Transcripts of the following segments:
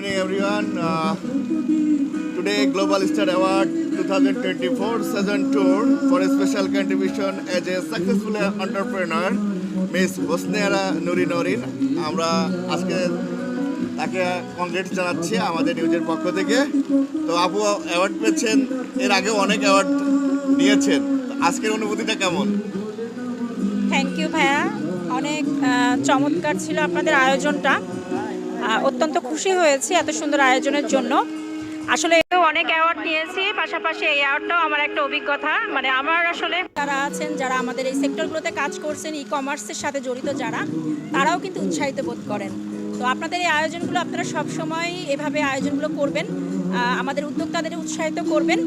morning everyone. Uh, today Global Star Award 2024 season tour for a special contribution as a successful entrepreneur Miss Hosniara নুরি নরিন আমরা আজকে তাকে কংগ্রেস জানাচ্ছি আমাদের নিউজের পক্ষ থেকে। তো আপু অ্যাওয়ার্ড পেয়েছেন। এর আগেও অনেক অ্যাওয়ার্ড নিয়েছেন আজকের অনুভূতিটা কেমন? থ্যাংক ইউ ভাইয়া। অনেক চমৎকার ছিল আপনাদের আয়োজনটা। অত্যন্ত খুশি হয়েছি এত সুন্দর আয়োজনের জন্য। আসলে অনেক অ্যাওয়ার্ড নিয়েছি পাশাপাশি এই অ্যাওয়ার্ডটাও আমার একটা অভিজ্ঞতা। মানে আমার আসলে যারা আছেন যারা আমাদের এই সেক্টরগুলোতে কাজ করছেন ই কমার্সের সাথে জড়িত যারা তারাও কিন্তু উৎসাহিত বোধ করেন। তো আপনাদের এই আয়োজনগুলো আপনারা সবসময় এভাবে আয়োজনগুলো করবেন আমাদের উদ্যোক্তাদের উৎসাহিত করবেন।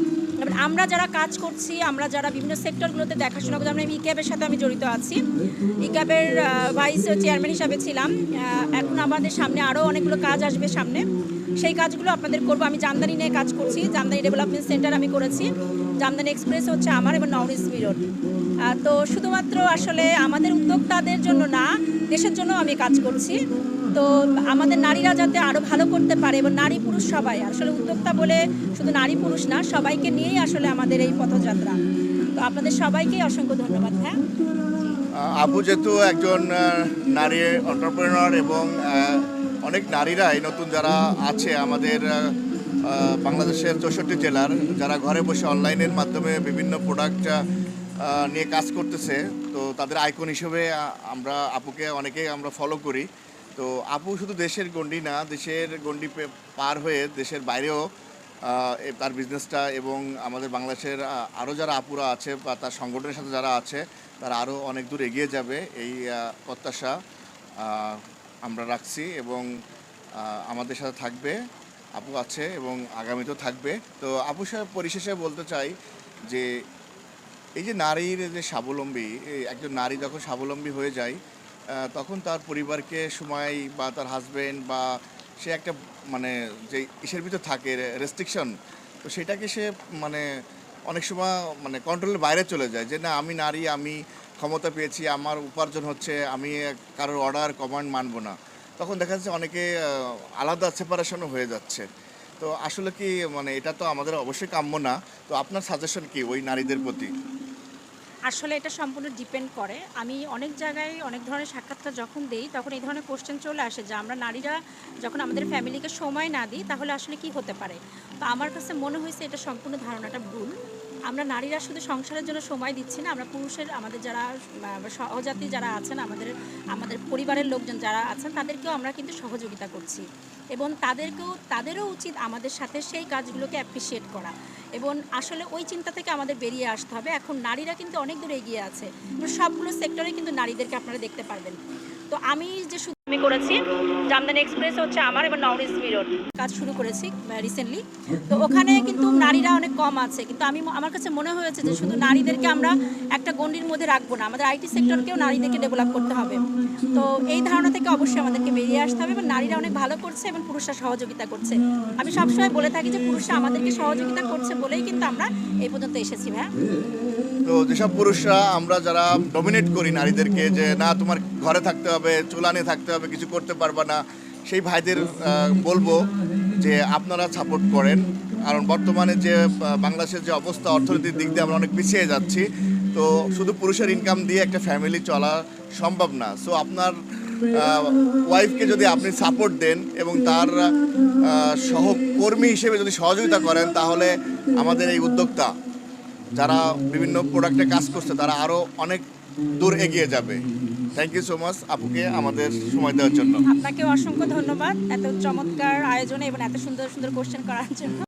আমরা যারা কাজ করছি, আমরা যারা বিভিন্ন সেক্টরগুলোতে দেখাশোনা করছি, আমরা ইক্যাবের সাথে আমি জড়িত আছি। ইক্যাবের ভাইস চেয়ারম্যান হিসাবে ছিলাম। এখন আমাদের সামনে আরও অনেকগুলো কাজ আসবে সামনে। সেই কাজগুলো আপনাদের করব। আমি জামদানি নিয়ে কাজ করছি। জামদানি ডেভেলপমেন্ট সেন্টার আমি করেছি। জামদানি এক্সপ্রেস হচ্ছে আমার এবং নওরিস রোড তো শুধুমাত্র আসলে আমাদের উদ্যোক্তাদের জন্য না, দেশের জন্য আমি কাজ করছি। তো আমাদের নারীরা যাতে আরও ভালো করতে পারে, এবং নারী পুরুষ সবাই, আসলে উদ্যোক্তা বলে শুধু নারী পুরুষ না, সবাইকে নিয়েই আসলে আমাদের এই পথযাত্রা। তো আপনাদের সবাইকে অসংখ্য ধন্যবাদ হ্যাঁ? আপু যেহেতু একজন নারী অন্টারপ্রেনার এবং অনেক নারীরাই নতুন যারা আছে আমাদের বাংলাদেশের চৌষট্টি জেলার, যারা ঘরে বসে অনলাইনের মাধ্যমে বিভিন্ন প্রোডাক্ট নিয়ে কাজ করতেছে, তো তাদের আইকন হিসেবে আমরা আপুকে অনেকেই আমরা ফলো করি। তো আপু শুধু দেশের গণ্ডি না, দেশের গণ্ডি পার হয়ে দেশের বাইরেও তার বিজনেসটা এবং আমাদের বাংলাদেশের আরও যারা আপুরা আছে বা তার সংগঠনের সাথে যারা আছে, তারা আরও অনেক দূর এগিয়ে যাবে এই প্রত্যাশা আমরা রাখছি এবং আমাদের সাথে থাকবে, আপু আছে এবং আগামীতেও থাকবে। তো আপু সাহেব পরিশেষে বলতে চাই যে, এই যে নারীর যে স্বাবলম্বী একজন নারী যখন স্বাবলম্বী হয়ে যায় তখন তার পরিবারকে সময় বা তার হাজব্যান্ড বা সে একটা মানে যে ইসের ভিতর থাকে রেস্ট্রিকশন তো সেটাকে সে মানে অনেক সময় মানে কন্ট্রোলের বাইরে চলে যায় যে না, আমি নারী, আমি ক্ষমতা পেয়েছি, আমার উপার্জন হচ্ছে, আমি কারোর অর্ডার কমান্ড মানবো না। তখন দেখা যাচ্ছে অনেকে আলাদা সেপারেশনও হয়ে যাচ্ছে। তো আসলে কি মানে এটা তো আমাদের অবশ্যই কাম্য না। তো আপনার সাজেশন কি ওই নারীদের প্রতি? আসলে এটা সম্পূর্ণ ডিপেন্ড করে। আমি অনেক জায়গায় অনেক ধরনের সাক্ষাৎকার যখন দেই, তখন এই ধরনের কোশ্চেন চলে আসে যে আমরা নারীরা যখন আমাদের ফ্যামিলিকে সময় না দিই, তাহলে আসলে কি হতে পারে? তো আমার কাছে মনে হয়েছে এটা সম্পূর্ণ ধারণাটা ভুল। আমরা নারীরা শুধু সংসারের জন্য সময় দিচ্ছি না, আমরা পুরুষের, আমাদের যারা সহজাতি যারা আছেন, আমাদের আমাদের পরিবারের লোকজন যারা আছেন, তাদেরকেও আমরা কিন্তু সহযোগিতা করছি। এবং তাদেরকেও, তাদেরও উচিত আমাদের সাথে সেই কাজগুলোকে অ্যাপ্রিসিয়েট করা। এবং আসলে ওই চিন্তা থেকে আমাদের বেরিয়ে আসতে হবে। এখন নারীরা কিন্তু অনেক দূর এগিয়ে আছে। সবগুলো সেক্টরে কিন্তু নারীদেরকে আপনারা দেখতে পারবেন। তো আমি যে আমি করেছি। জামদানি এক্সপ্রেস হচ্ছে আমার এবং নওরিস রোড কাজ শুরু করেছি রিসেন্টলি তো ওখানে কিন্তু নারীরা অনেক কম আছে। কিন্তু আমি আমার কাছে মনে হয়েছে যে শুধু নারীদেরকে আমরা একটা গণ্ডির মধ্যে রাখব না। আমাদের আইটি সেক্টরকেও নারীদেরকে ডেভেলপ করতে হবে। তো এই ধারণা থেকে অবশ্যই আমাদেরকে বেরিয়ে আসতে হবে এবং নারীরা অনেক ভালো করছে এবং পুরুষরা সহযোগিতা করছে। আমি সবসময় বলে থাকি যে পুরুষরা আমাদেরকে সহযোগিতা করছে বলেই কিন্তু আমরা এই পর্যন্ত এসেছি হ্যাঁ তো যেসব পুরুষরা আমরা যারা ডমিনেট করি নারীদেরকে যে না তোমার ঘরে থাকতে হবে চুলানে থাকতে হবে কিছু করতে পারবা না। সেই ভাইদের বলব যে আপনারা সাপোর্ট করেন। কারণ বর্তমানে যে বাংলাদেশের যে অবস্থা, অর্থনৈতিক দিক দিয়ে আমরা অনেক পিছিয়ে যাচ্ছি। তো শুধু পুরুষের ইনকাম দিয়ে একটা ফ্যামিলি চলা সম্ভব না। সো আপনার ওয়াইফকে যদি আপনি সাপোর্ট দেন এবং তার সহকর্মী হিসেবে যদি সহযোগিতা করেন, তাহলে আমাদের এই উদ্যোক্তা, যারা বিভিন্ন প্রোডাক্টে কাজ করছে, তারা আরও অনেক দূর এগিয়ে যাবে। থ্যাংক ইউ সো মাচ আপুকে আমাদের সময় দেওয়ার জন্য। আপনাকে অসংখ্য ধন্যবাদ এত চমৎকার আয়োজনে এবং এত সুন্দর সুন্দর কোশ্চেন করার জন্য।